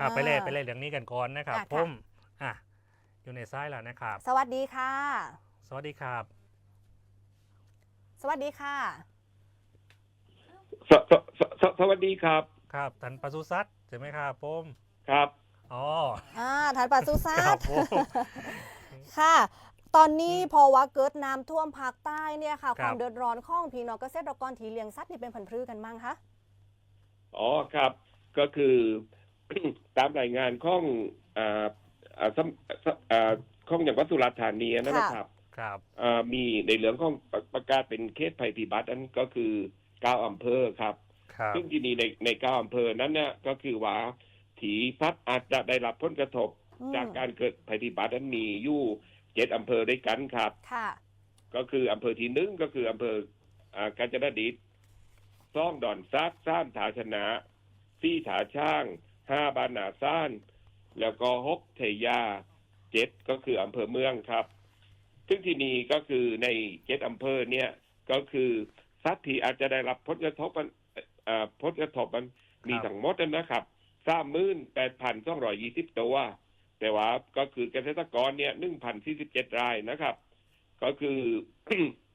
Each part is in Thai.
อะไปเลยอ่าไปเลยเรื่องนี้กันก่อนนะครับอะผค่ะมอะอยู่ในซ้ายแล้วนะครับ สวัสดีค่ะ สวัสดีครับ สวัสดีค่ะ สสสสสวัสดีครับครับท่านปศุสัตว์ใช่ไหมครับผมครับ อ๋อ อ่าฐานปศุสัครัตบว์ผมค่ะ ตอนนี้อืมพอว่าเกิดน้ำท่วมภาคใต้เนี่ยค่ะครับความเดือดร้อนของพี่น้องเกษตรกรที่เลี้ยงสัตว์นี่เป็นผันพรื้กันมั้งคะ อ๋อครับ ก็คือ ตามรายงานของอ่าอ่าสำสำอ่าของอย่างวัดสุราษฎร์ธานีนะครับครับอ่ามีในเรื่องของประประกาศเป็นเขตภัยพิบัตินั้นก็คือเก้าอำเภอครับครับ ซึ่งที่นี่ในในเก้าอำเภอนั้นเนี่ยก็คือว่าถีพัดอาจจะได้รับผลกระทบอืมจากการเกิดภัยพิบัตินั้นมีอยู่เจ็ดอำเภอด้วยกันครับค่ะก็คืออำเภอที่หนึ่งก็คืออำเภออ่ากาญจนดิตซ่องดอนซักซ่านถาชนะซี่ถาช่าง ห้าบานนาซ่าน แล้วก็ฮกเทยาเจ็ดก็คืออำเภอเมืองครับ ซึ่งที่นี่ก็คือในเจ็ดอำเภอเนี่ยก็คือสัตว์ที่อาจจะได้รับผลกระทบมันผลกระทบมันมีทั้งหมดนะครับสามหมื่นแปดพันสองร้อยยี่สิบตัว แต่ว่าก็คือเกษตรกรเนี่ยหนึ่งพันสี่สิบเจ็ดรายนะครับ ก็คือ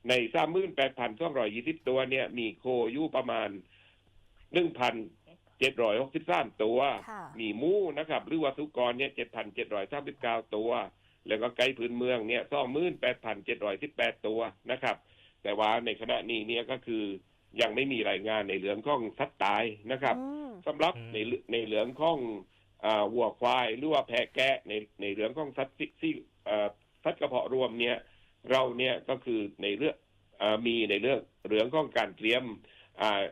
ในสามหมื่นแปดพันสองร้อยยี่สิบตัวเนี่ย มีโคอยู่ประมาณหนึ่งพัน เจ็ดร้อยหกสิบสามตัว ค่ะ มีหมูนะครับ หรือว่าสุกรเนี่ยเจ็ดพันเจ็ดร้อยสามสิบเก้าตัว แล้วก็ไก่พื้นเมืองเนี่ยสองหมื่นแปดพันเจ็ดร้อยสิบแปดตัวนะครับ แต่ว่าในขณะนี้เนี่ยก็คือยังไม่มีรายงานในเรื่องของสัตว์ตายนะครับ อืม สำหรับอืม ในเรื่องในเรื่องของอ่าวัวควายหรือว่าแพะแกะในในเรื่องของสัตว์ที่ที่เอ่อสัตว์กระเพาะรวมเนี่ยเราเนี่ยก็คือในเรื่องอามีในเรื่องเรื่องของการเตรียมอ่า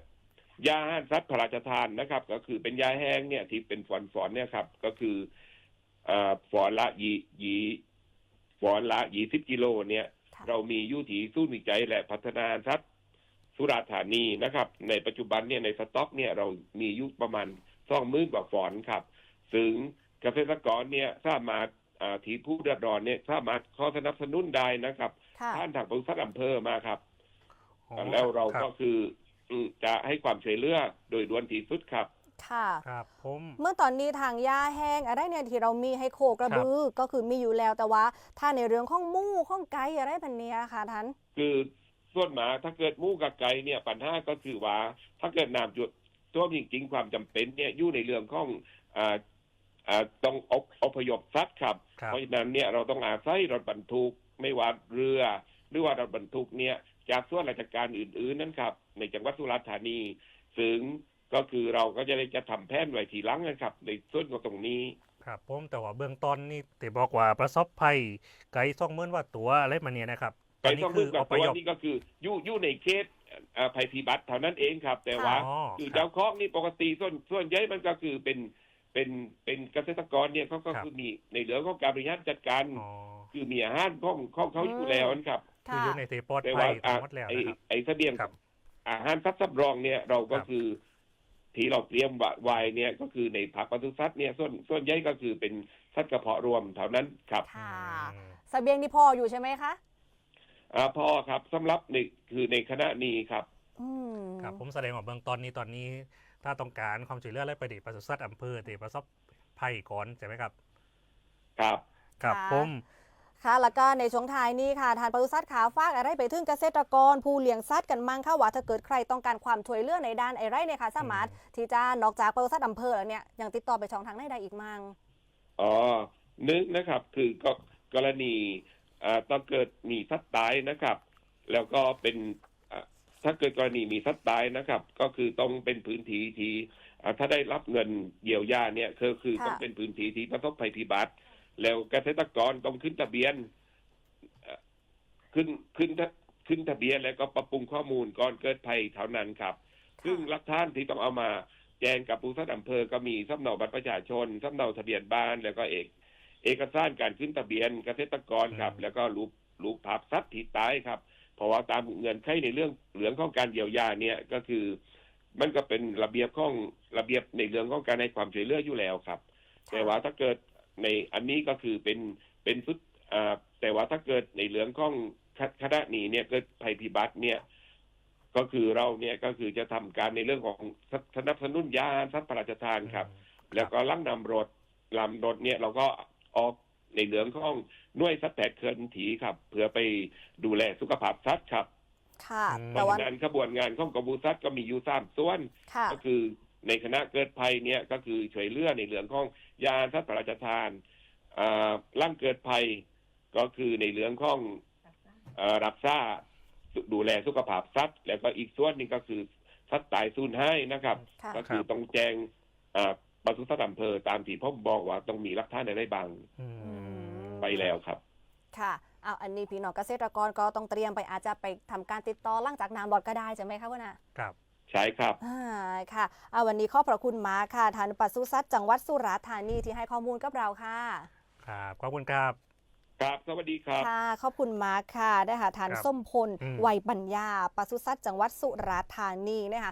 ยาอาหารสัตว์พระราชทานนะครับ ก็คือเป็นยาแห้งเนี่ยที่เป็นฝอนฝอนๆเนี่ยครับ ก็คืออ่าฝอนละยียีฝอนละยี่สิบกิโลเนี่ยค่ะเรามีอยุที่ศูนย์วิจัยและพัฒนาสัตว์สุราษฎร์ธานีนะครับ ในปัจจุบันเนี่ยในสต็อกเนี่ยเรามีอยุประมาณสองหมื่นกว่าฝอนครับซึ่งเกษตรกรเนี่ยสามารถอ่าที่ผู้เดือดร้อนเนี่ยสามารถขอสนับสนุนได้นะครับค่ะท่านทางบริษัทอำเภอมาครับอ๋อแล้วเราคก็บคืออืม จะให้ความช่วยเหลือโดยด่วนที่สุดครับ ค่ะ ครับผม เมื่อตอนนี้ทางยาแห้งอะไรเนี่ยที่เรามีให้โคกระบือก็คือมีอยู่แล้วแต่ว่า ถ้าในเรื่องของหมู่ของไก่อะไรพันเนี้ยค่ะท่านคือส่วนหมาถ้าเกิดหมู่กับไก่เนี่ยปัญหาก็คือว่า ถ้าเกิดน้ำจุดท่วมจริงๆความจำเป็นเนี่ยอยู่ในเรื่องของอ่าอ่าต้องอพอพยพสัตว์ครับครับ เพราะฉะนั้นเนี่ยเราต้องอาศัยรถบรรทุกไม่ว่าเรือ หรือว่ารถบรรทุกเนี่ย จากส่วนราชการอื่น ๆ นั้นครับในจังหวัดสุราษฎร์ธานี ซึ่งก็คือเราก็จะได้จะทำแผนไว้ทีหลังนะครับ ในส่วนของตรงนี้ครับผมแต่ว่าเบื้องต้นนี่ติบอกว่าประสบภัยไก่สองหมื่นว่าตัวอะไรมาเนี่ยนะครับตไก่อนนี้ต้องคืมืออกัอบพตัวยพนี่ก็คืออยู่อยู่ในเขตเอ่อภัยพิบัติเท่านั้นเองครับ แต่ว่าอ๋อคือครับเจ้าของนี่ปกติส่วนส่วนใหญ่มันก็คือเป็นเป็นเป็นเกษตรกรเนี่ยเขาก็ครับคือมีในเรื่องของการบริหารจัดการอ๋อคือมีอาหารของของเขาอยู่แล้วนะครับ คือค่ะอยู่ในเตปลอดแต่ภัว่ายทั้อะงหมดแล้วไอ้นะครับไอ้เสบียงครับอาหารสัตว์สำรองเนี่ยเราก็ครับคือที่เราเตรียมไว้เนี่ยก็คือในผักปศุสัตว์เนี่ยส่วนส่วนใหญ่ก็คือเป็นสัตว์กระเพาะรวมเท่านั้นครับค่ะอืมเสบียงนี่พออยู่ใช่ไหมคะอ่าพอครับสำหรับในคือในคณะนี้ครับอืมครับผมแสดงว่าเบื้องต้นนี้ตอนนี้ ถ้าต้องการความช่วยเหลืออะไรไปดิปศุสัตว์อำเภอติประสบภัยก่อนใช่ไหมครับ ครับ ครับค่ะผม ค่ะแล้วก็ในช่วงท้ายนี้ค่ะทานปศุสัตว์ขาฟากอะไรไปถึงเกษตรกร ผู้เลี้ยงสัตว์กันมั่งค่ะว่าถ้าเกิดใครต้องการความช่วยเหลือในด้านไอ้ไรเนี่ยค่ะสามารถที่จะนอกจากปศุสัตว์อำเภอแล้วเนี่ยยังติดต่อไปช่องทางไหนได้อีกมั่งอ๋อนึกนะครับคือก็กรณีอ่าต้องเกิดมีสัตว์ตายนะครับ แล้วก็เป็นอ่าถ้าเกิดกรณีมีสัตว์ตายนะครับ ก็คือต้องเป็นพื้นที่ที่อ่าถ้าได้รับเงินเยียวยาเนี่ยคือคือค่ะต้องเป็นพื้นที่ที่ประสบภัยพิบัติ แล้วเกษตรกรต้องขึ้นทะเบียนเอ่อขึ้นขึ้นทะขึ้นทะเบียนแล้วก็ปรับปรุงข้อมูลก่อนเกิดภัยเท่านั้นครับ ซึ่งหลักฐานที่ต้องเอามาแจ้งกับผู้สัตว์อำเภอก็มีสำเนาบัตรประชาชนสำเนาทะเบียนบ้านแล้วก็เอก เอกสารการขึ้นทะเบียนเกษตรกรครับอืมแล้วก็รูปรูปภาพสัตว์ที่ตายครับ เพราะว่าตามเงื่อนไขในเรื่องเหลืองของการเยียวยาเนี่ยก็คือ มันก็เป็นระเบียบของระเบียบในเรื่องของการให้ความช่วยเหลืออยู่แล้วครับ แต่ว่าถ้าเกิด ในอันนี้ก็คือเป็นเป็นสุดอ่าแต่ว่าถ้าเกิดในเรื่องของคคณะนี้เนี่ยเกิดภัยพิบัติเนี่ย ก็คือเราเนี่ยก็คือจะทำการในเรื่องของสสนับสนุนยาสัตว์พระราชทานครับ แล้วก็ลังนำรถลำรถเนี่ยเราก็ออกในเหลืองของหน่วยสัตว์แผดเคลื่อนถีครับเพื่อไปดูแลสุขภาพสัตว์ครับ ค่ะอืมเพแต่ราะว่าฉะนั้นขบวนงานของกบูสัตว์ก็มีอยู่สามส่วนค่ะก็คือ ในคณะเกิดภัยเนี่ยก็คือช่วยเหลือในเรื่องของยาสัตว์ประราชทานอ่าร่างเกิดภัยก็คือในเรื่องของเอ่อรักษาดูแลสุขภาพสัตว์ แล้วก็อีกส่วนหนึงก็คือสัตว์ตายสูญให้นะครับค่ะก็คือต้องแจ้งอ่าปศุสัตว์อำเภอตามที่ผมบอกว่าต้องมีหลักฐานอะไรบางอืมไปแล้วครับ ค่ะเอาอันนี้พี่น้องเกษตรกรก็ต้องเตรียมไปอาจจะไปทำการติดต่อหลังจากน้ำบอดก็ได้ใช่ไหมคะคุณอาครับ ใช่ครับอ่าค่ะเอาวันนี้ขอบพระคุณมากค่ะท่านปศุสัตว์จังหวัดสุราษฎร์ธานีที่ให้ข้อมูลกับเราค่ะ ครับ ขอบคุณครับ ครับสวัสดีครับ ค่ะขอบคุณมากค่ะได้ค่ะท่านครับส้มพลอืม วัยปัญญาปศุสัตว์จังหวัดสุราษฎร์ธานีนะคะ